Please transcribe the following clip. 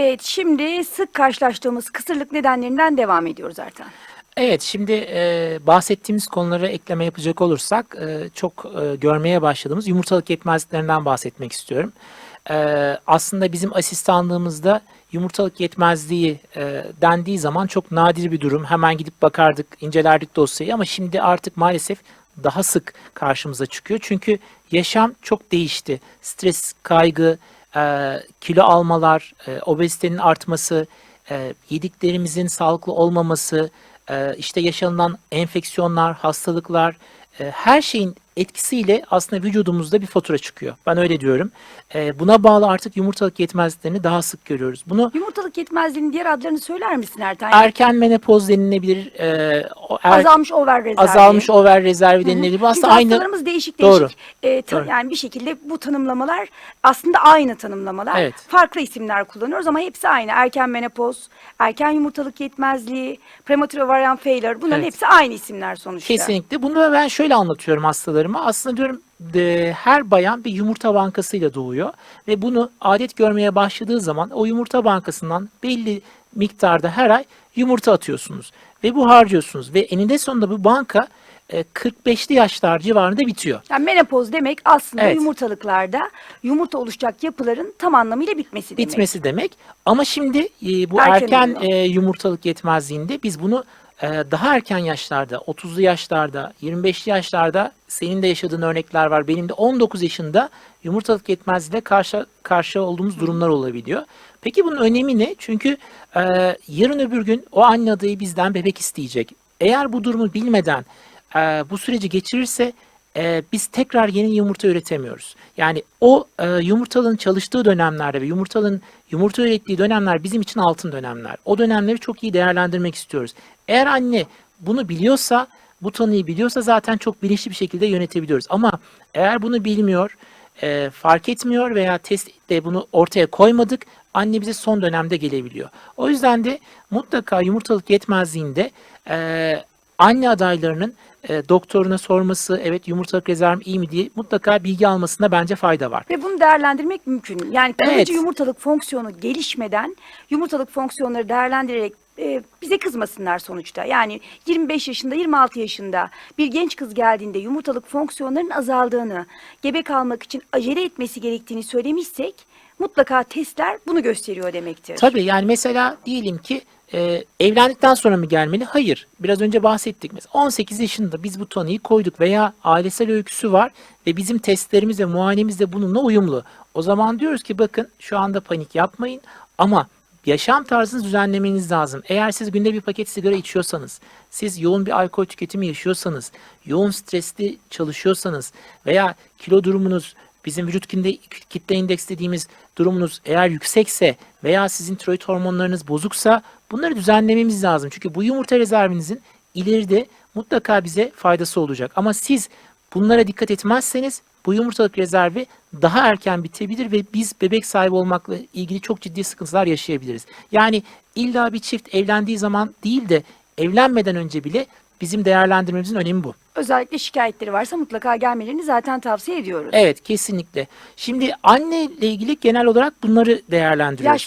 Evet, şimdi sık karşılaştığımız kısırlık nedenlerinden devam ediyoruz Ertan. Evet, şimdi e, bahsettiğimiz konulara ekleme yapacak olursak e, çok e, görmeye başladığımız yumurtalık yetmezliklerinden bahsetmek istiyorum. E, aslında bizim asistanlığımızda yumurtalık yetmezliği e, dendiği zaman çok nadir bir durum. Hemen gidip bakardık, incelerdik dosyayı ama şimdi artık maalesef daha sık karşımıza çıkıyor. Çünkü yaşam çok değişti. Stres, kaygı, e, kilo almalar, e, obezitenin artması, e, yediklerimizin sağlıklı olmaması, e, işte yaşanılan enfeksiyonlar, hastalıklar, her şeyin etkisiyle aslında vücudumuzda bir fatura çıkıyor. Ben öyle diyorum. E, buna bağlı artık yumurtalık yetmezliklerini daha sık görüyoruz. Bunu Yumurtalık yetmezliğinin diğer adlarını söyler misin Ertan? Erken menopoz denilebilir, e, o er- azalmış over rezervi. azalmış over rezervi denilebilir. Bu aslında aynı hastalarımız değişik Doğru. değişik. e, ta- Doğru. Yani bir şekilde bu tanımlamalar aslında aynı tanımlamalar. Evet. Farklı isimler kullanıyoruz ama hepsi aynı. Erken menopoz, erken yumurtalık yetmezliği, premature ovarian failure bunların Evet. hepsi aynı isimler sonuçta. Kesinlikle. Bunu da ben şöyle anlatıyorum hastalarıma. Aslında diyorum de, her bayan bir yumurta bankasıyla doğuyor ve bunu adet görmeye başladığı zaman o yumurta bankasından belli miktarda her ay yumurta atıyorsunuz ve bu harcıyorsunuz ve eninde sonunda bu banka e, 45'li yaşlar civarında bitiyor. Yani menopoz demek aslında Evet. yumurtalıklarda yumurta oluşacak yapıların tam anlamıyla bitmesi demek. bitmesi demek. Ama şimdi e, bu Erken erken e, yumurtalık yetmezliğinde biz bunu e, daha erken yaşlarda, 30'lu yaşlarda, 25'li yaşlarda senin de yaşadığın örnekler var. Benim de 19 yaşında yumurtalık yetmezliğiyle karşı karşı olduğumuz durumlar olabiliyor. Peki bunun önemi ne? Çünkü e, yarın öbür gün o anne adayı bizden bebek isteyecek. Eğer bu durumu bilmeden e, bu süreci geçirirse e, biz tekrar yeni yumurta üretemiyoruz. Yani o e, yumurtalığın çalıştığı dönemlerde ve yumurtalığın yumurta ürettiği dönemler bizim için altın dönemler. O dönemleri çok iyi değerlendirmek istiyoruz. Eğer anne bunu biliyorsa, bu tanıyı biliyorsa zaten çok bilinçli bir şekilde yönetebiliyoruz. Ama eğer bunu bilmiyor, e, fark etmiyor veya testte bunu ortaya koymadık, anne bize son dönemde gelebiliyor. O yüzden de mutlaka yumurtalık yetmezliğinde e, anne adaylarının e, doktoruna sorması, evet yumurtalık rezervim iyi mi diye mutlaka bilgi almasında bence fayda var. Ve bunu değerlendirmek mümkün. Yani kalıcı Evet. yumurtalık fonksiyonu gelişmeden yumurtalık fonksiyonları değerlendirerek e, bize kızmasınlar sonuçta. Yani 25 yaşında 26 yaşında bir genç kız geldiğinde yumurtalık fonksiyonlarının azaldığını, gebe kalmak için acele etmesi gerektiğini söylemişsek mutlaka testler bunu gösteriyor demektir. Tabii yani mesela diyelim ki e, evlendikten sonra mı gelmeli? Hayır. Biraz önce bahsettik. Mesela 18 yaşında biz bu tanıyı koyduk veya ailesel öyküsü var ve bizim testlerimiz ve muayenemiz de bununla uyumlu. O zaman diyoruz ki bakın şu anda panik yapmayın ama yaşam tarzınızı düzenlemeniz lazım. Eğer siz günde bir paket sigara içiyorsanız, siz yoğun bir alkol tüketimi yaşıyorsanız, yoğun stresli çalışıyorsanız veya kilo durumunuz bizim vücut kitle, indeks dediğimiz durumunuz eğer yüksekse veya sizin tiroid hormonlarınız bozuksa bunları düzenlememiz lazım. Çünkü bu yumurta rezervinizin ileride mutlaka bize faydası olacak. Ama siz bunlara dikkat etmezseniz bu yumurtalık rezervi daha erken bitebilir ve biz bebek sahibi olmakla ilgili çok ciddi sıkıntılar yaşayabiliriz. Yani illa bir çift evlendiği zaman değil de evlenmeden önce bile bizim değerlendirmemizin önemi bu. Özellikle şikayetleri varsa mutlaka gelmelerini zaten tavsiye ediyoruz. Evet kesinlikle. Şimdi anne ile ilgili genel olarak bunları değerlendiriyoruz. Yaş